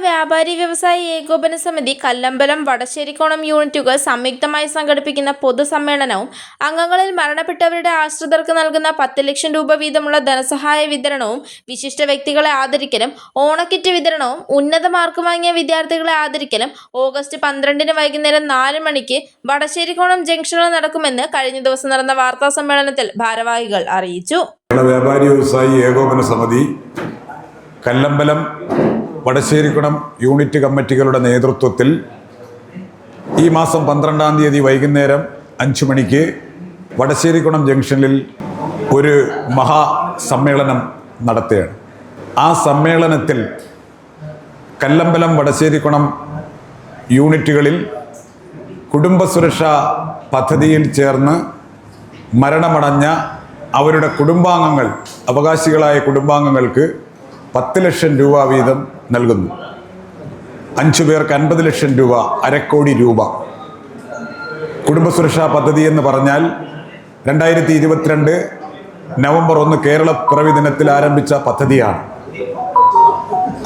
വ്യാപാരി വ്യവസായി ഏകോപന സമിതി കല്ലമ്പലം വടശ്ശേരിക്കോണം യൂണിറ്റുകൾ സംയുക്തമായി സംഘടിപ്പിക്കുന്ന പൊതുസമ്മേളനവും അംഗങ്ങളിൽ മരണപ്പെട്ടവരുടെ ആശ്രിതർക്ക് നൽകുന്ന പത്ത് ലക്ഷം രൂപ വീതമുള്ള ധനസഹായ വിതരണവും വിശിഷ്ട വ്യക്തികളെ ആദരിക്കലും ഓണക്കിറ്റ് വിതരണവും ഉന്നത മാർക്ക് വാങ്ങിയ വിദ്യാർത്ഥികളെ ആദരിക്കലും ഓഗസ്റ്റ് പന്ത്രണ്ടിന് വൈകുന്നേരം നാല് മണിക്ക് വടശ്ശേരിക്കോണം ജംഗ്ഷനിൽ നടക്കുമെന്ന് കഴിഞ്ഞ ദിവസം നടന്ന വാർത്താ സമ്മേളനത്തിൽ ഭാരവാഹികൾ അറിയിച്ചു. വ്യാപാരി വ്യവസായി ഏകോപന സമിതി കല്ലമ്പലം വടശ്ശേരിക്കുളം യൂണിറ്റ് കമ്മിറ്റികളുടെ നേതൃത്വത്തിൽ ഈ മാസം പന്ത്രണ്ടാം തീയതി വൈകുന്നേരം അഞ്ച് മണിക്ക് വടശ്ശേരിക്കുളം ജംഗ്ഷനിൽ ഒരു മഹാസമ്മേളനം നടത്തുകയാണ്. ആ സമ്മേളനത്തിൽ കല്ലമ്പലം വടശ്ശേരിക്കുളം യൂണിറ്റുകളിൽ കുടുംബസുരക്ഷാ പദ്ധതിയിൽ ചേർന്ന് മരണമടഞ്ഞ അവരുടെ കുടുംബാംഗങ്ങൾ അവകാശികളായ കുടുംബാംഗങ്ങൾക്ക് പത്ത് ലക്ഷം രൂപ വീതം നൽകുന്നു. അഞ്ചു പേർക്ക് അൻപത് ലക്ഷം രൂപ അരക്കോടി രൂപ. കുടുംബസുരക്ഷാ പദ്ധതി എന്ന് പറഞ്ഞാൽ രണ്ടായിരത്തി ഇരുപത്തിരണ്ട് നവംബർ ഒന്ന് കേരള പിറവി ദിനത്തിൽ ആരംഭിച്ച പദ്ധതിയാണ്.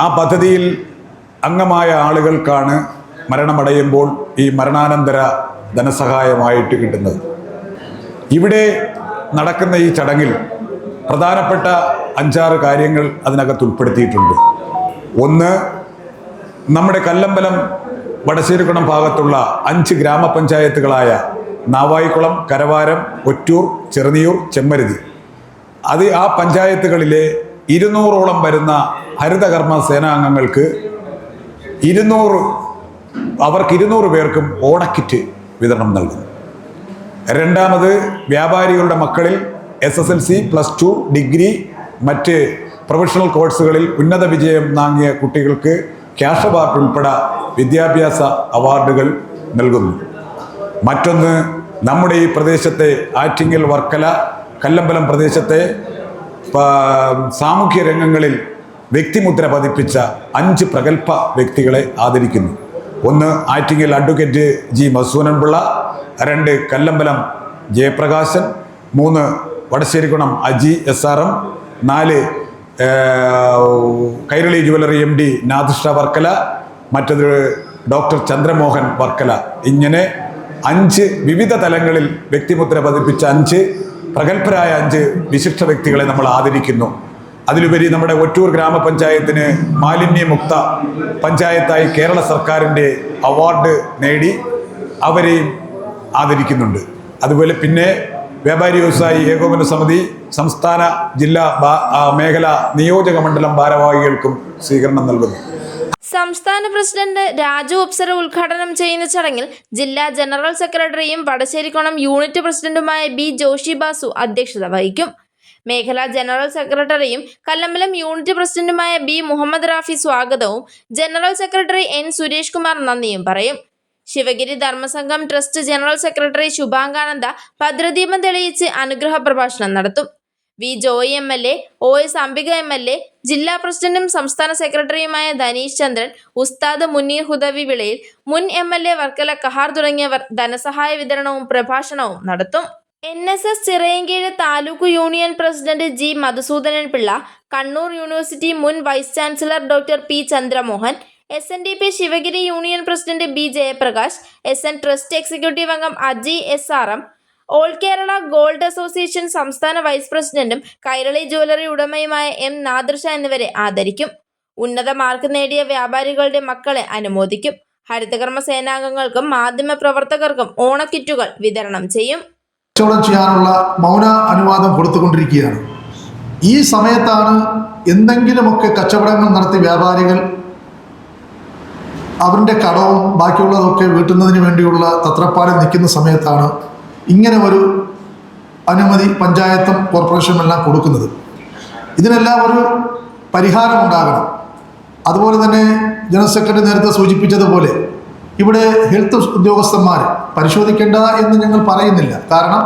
ആ പദ്ധതിയിൽ അംഗമായ ആളുകൾക്കാണ് മരണമടയുമ്പോൾ ഈ മരണാനന്തര ധനസഹായമായിട്ട് കിട്ടുന്നത്. ഇവിടെ നടക്കുന്ന ഈ ചടങ്ങിൽ പ്രധാനപ്പെട്ട അഞ്ചാറ് കാര്യങ്ങൾ അതിനകത്ത് ഉൾപ്പെടുത്തിയിട്ടുണ്ട്. ഒന്ന് നമ്മുടെ കല്ലമ്പലം വടശ്ശേരിക്കുളം ഭാഗത്തുള്ള അഞ്ച് ഗ്രാമപഞ്ചായത്തുകളായ നാവായിക്കുളം കരവാരം ഒറ്റൂർ ചെറുനിയൂർ ചെമ്മരുതി. അത് ആ പഞ്ചായത്തുകളിലെ ഇരുന്നൂറോളം വരുന്ന ഹരിതകർമ്മ സേനാംഗങ്ങൾക്ക് ഇരുന്നൂറ് അവർക്ക് ഇരുന്നൂറ് പേർക്കും ഓണക്കിറ്റ് വിതരണം നൽകുന്നു. രണ്ടാമത് വ്യാപാരികളുടെ മക്കളിൽ S S L C plus two degree മറ്റ് പ്രൊഫഷണൽ കോഴ്സുകളിൽ ഉന്നത വിജയം നാങ്ങിയ കുട്ടികൾക്ക് ക്യാഷ് അവാർഡ് ഉൾപ്പെടെ വിദ്യാഭ്യാസ അവാർഡുകൾ നൽകുന്നു. മറ്റൊന്ന് നമ്മുടെ ഈ പ്രദേശത്തെ ആറ്റിങ്ങൽ വർക്കല കല്ലമ്പലം പ്രദേശത്തെ സാമൂഹ്യ രംഗങ്ങളിൽ വ്യക്തിമുദ്ര പതിപ്പിച്ച അഞ്ച് പ്രഗത്ഭ വ്യക്തികളെ ആദരിക്കുന്നു. ഒന്ന് ആറ്റിങ്ങൽ അഡ്വക്കേറ്റ് ജി മസൂനൻപിള്ള രണ്ട് കല്ലമ്പലം ജയപ്രകാശൻ മൂന്ന് Vadasserikonam Aji S R M നാല് Kairali jewellery M D Nadisha Varkala മറ്റത് ഡോക്ടർ ചന്ദ്രമോഹൻ വർക്കല. ഇങ്ങനെ അഞ്ച് വിവിധ തലങ്ങളിൽ വ്യക്തിമുദ്ര പതിപ്പിച്ച അഞ്ച് പ്രഗത്ഭരായ അഞ്ച് വിശിഷ്ട വ്യക്തികളെ നമ്മൾ ആദരിക്കുന്നു. അതിലുപരി നമ്മുടെ ഒറ്റൂർ ഗ്രാമപഞ്ചായത്തിന് മാലിന്യമുക്ത പഞ്ചായത്തായി കേരള സർക്കാരിന്റെ അവാർഡ് നേടി അവരെയും ആദരിക്കുന്നുണ്ട്. അതുപോലെ പിന്നെ വ്യാപാരി വ്യവസായി ഏകോപന സമിതി സംസ്ഥാന ജില്ലാ മേഖല നിയോജക മണ്ഡലം ഭാരവാഹികൾക്കും സ്വീകരണം നൽകുന്നു. സംസ്ഥാന പ്രസിഡന്റ് രാജു അപ്സര ഉദ്ഘാടനം ചെയ്യുന്ന ചടങ്ങിൽ ജില്ലാ ജനറൽ സെക്രട്ടറിയും വടശ്ശേരിക്കോണം യൂണിറ്റ് പ്രസിഡന്റുമായ ബി ജോഷി ബാസു അധ്യക്ഷത വഹിക്കും. മേഖലാ ജനറൽ സെക്രട്ടറിയും കല്ലമ്പലം യൂണിറ്റ് പ്രസിഡന്റുമായ ബി മുഹമ്മദ് റാഫി സ്വാഗതവും general secretary N Suresh Kumar നന്ദിയും പറയും. Sivagiri Dharmasangham trust general secretary Subhangananda ഭദ്രദീപം തെളിയിച്ച് അനുഗ്രഹ പ്രഭാഷണം നടത്തും. V Joy M L A O S Ambika M L A ജില്ലാ പ്രസിഡന്റും സംസ്ഥാന സെക്രട്ടറിയുമായ ധനീഷ് ചന്ദ്രൻ ഉസ്താദ് മുനീർ ഹുദവി വിളയിൽ മുൻ M L A Varkala Kahar തുടങ്ങിയവർ ധനസഹായ വിതരണവും പ്രഭാഷണവും നടത്തും. N S S Chirayinkeezhu taluk union president G Madhusoodanan Pillai Kannur university മുൻ vice chancellor doctor P Chandramohan S N D P Sivagiri union president B Jayaprakash S N trust executive അംഗം Aji S R M all Kerala gold association സംസ്ഥാന vice പ്രസിഡന്റും Kairali jewellery ഉടമയുമായ M Nadrisha എന്നിവരെ ആദരിക്കും. ഉന്നത mark നേടിയ വ്യാപാരികളുടെ മക്കളെ അനുമോദിക്കും. ഹരിതകർമ്മ സേനാംഗങ്ങൾക്കും മാധ്യമ പ്രവർത്തകർക്കും ഓണക്കിറ്റുകൾ വിതരണം ചെയ്യും. കച്ചവടം ചെയ്യാനുള്ള മൗന അനുവാദം കൊടുത്തുകൊണ്ടിരിക്കുകയാണ്. ഈ സമയത്താണ് എന്തെങ്കിലുമൊക്കെ കച്ചവടങ്ങൾ നടത്തി വ്യാപാരികൾ അവരുടെ കടവും ബാക്കിയുള്ളതൊക്കെ വീട്ടുന്നതിന് വേണ്ടിയുള്ള തത്രപ്പാടിൽ നിൽക്കുന്ന സമയത്താണ് ഇങ്ങനെ ഒരു അനുമതി പഞ്ചായത്തും കോർപ്പറേഷനും എല്ലാം കൊടുക്കുന്നത്. ഇതിനെല്ലാം ഒരു പരിഹാരം ഉണ്ടാകണം. അതുപോലെ തന്നെ ജനറൽ സെക്രട്ടറി നേരത്തെ സൂചിപ്പിച്ചതുപോലെ ഇവിടെ ഹെൽത്ത് ഉദ്യോഗസ്ഥന്മാർ പരിശോധിക്കേണ്ട എന്ന് ഞങ്ങൾ പറയുന്നില്ല. കാരണം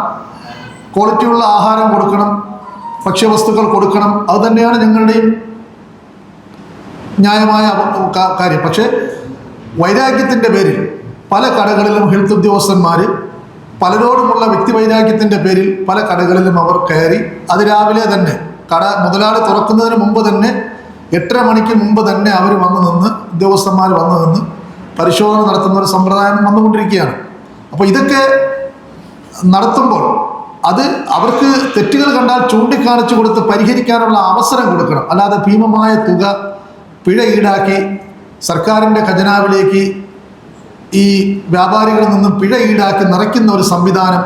ക്വാളിറ്റിയുള്ള ആഹാരം കൊടുക്കണം ഭക്ഷ്യവസ്തുക്കൾ കൊടുക്കണം അത് തന്നെയാണ് ഞങ്ങളുടെയും ന്യായമായ കാര്യം. പക്ഷേ വൈരാഗ്യത്തിന്റെ പേരിൽ പല കടകളിലും ഹെൽത്ത് ഉദ്യോഗസ്ഥന്മാർ പലരോടുമുള്ള വ്യക്തി വൈരാഗ്യത്തിന്റെ പേരിൽ പല കടകളിലും അവർ കയറി. അതിരാവിലെ തന്നെ കട മുതലാളി തുറക്കുന്നതിന് മുമ്പ് തന്നെ എട്ടര മണിക്ക് മുമ്പ് തന്നെ അവർ വന്നു നിന്ന് ഉദ്യോഗസ്ഥന്മാർ വന്നു നിന്ന് പരിശോധന നടത്തുന്ന ഒരു സമ്പ്രദായം വന്നുകൊണ്ടിരിക്കുകയാണ്. അപ്പോൾ ഇതൊക്കെ നടത്തുമ്പോൾ അത് അവർക്ക് തെറ്റുകൾ കണ്ടാൽ ചൂണ്ടിക്കാണിച്ചു കൊടുത്ത് പരിഹരിക്കാനുള്ള അവസരം കൊടുക്കണം. അല്ലാതെ ഭീമമായ തുക പിഴ ഈടാക്കി സർക്കാരിന്റെ ഖജനാവിലേക്ക് ഈ വ്യാപാരികളിൽ നിന്നും പിഴ ഈടാക്കി നിറയ്ക്കുന്ന ഒരു സംവിധാനം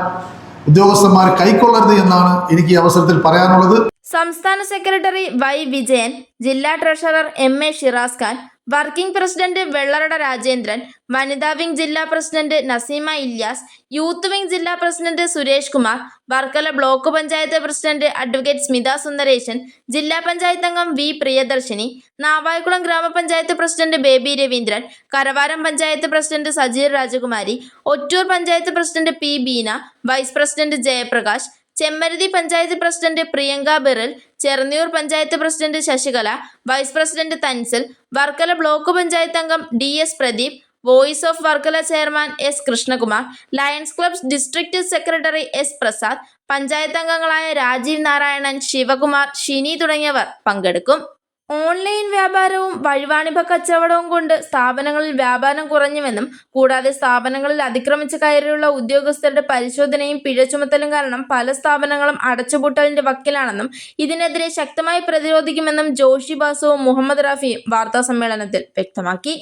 ഉദ്യോഗസ്ഥന്മാർ കൈക്കൊള്ളരുത് എന്നാണ് എനിക്ക് ഈ അവസരത്തിൽ പറയാനുള്ളത്. സംസ്ഥാന സെക്രട്ടറി വൈ വിജയൻ ജില്ലാ treasurer M A Shiraz Khan working president Vellarada Rajendran വനിതാ വിംഗ് ജില്ലാ president Naseema Ilyas youth wing ജില്ലാ president Suresh Kumar Varkala block panchayat president advocate Smitha Sundaresan ജില്ലാ പഞ്ചായത്ത് അംഗം വി പ്രിയദർശിനി നാവായിക്കുളം ഗ്രാമപഞ്ചായത്ത് president Baby Raveendran Karavaram panchayat president Sajeer Rajakumari Ottoor panchayat president P Beena vice president Jayaprakash Chemmaruthi panchayat president Priyanka Biral Cherunniyoor panchayat president Sasikala vice president Thansil Varkala block panchayat അംഗം D S Pradeep Voice of Varkala chairman S Krishnakumar Lions Clubs district secretary S Prasad panchayat അംഗങ്ങളായ രാജീവ് നാരായണൻ ശിവകുമാർ ഷിനി തുടങ്ങിയവർ പങ്കെടുക്കും. Online വ്യാപാരവും വഴിവാണിഭ കച്ചവടവും കൊണ്ട് സ്ഥാപനങ്ങളിൽ വ്യാപാരം കുറഞ്ഞുവെന്നും കൂടാതെ സ്ഥാപനങ്ങളിൽ അതിക്രമിച്ച് കയറിയുള്ള ഉദ്യോഗസ്ഥരുടെ പരിശോധനയും പിഴ ചുമത്തലും കാരണം പല സ്ഥാപനങ്ങളും അടച്ചുപൂട്ടലിന്റെ വക്കിലാണെന്നും ഇതിനെതിരെ ശക്തമായി പ്രതിരോധിക്കുമെന്നും ജോഷി ബാസുവും മുഹമ്മദ് റാഫിയും വാർത്താ സമ്മേളനത്തിൽ വ്യക്തമാക്കി.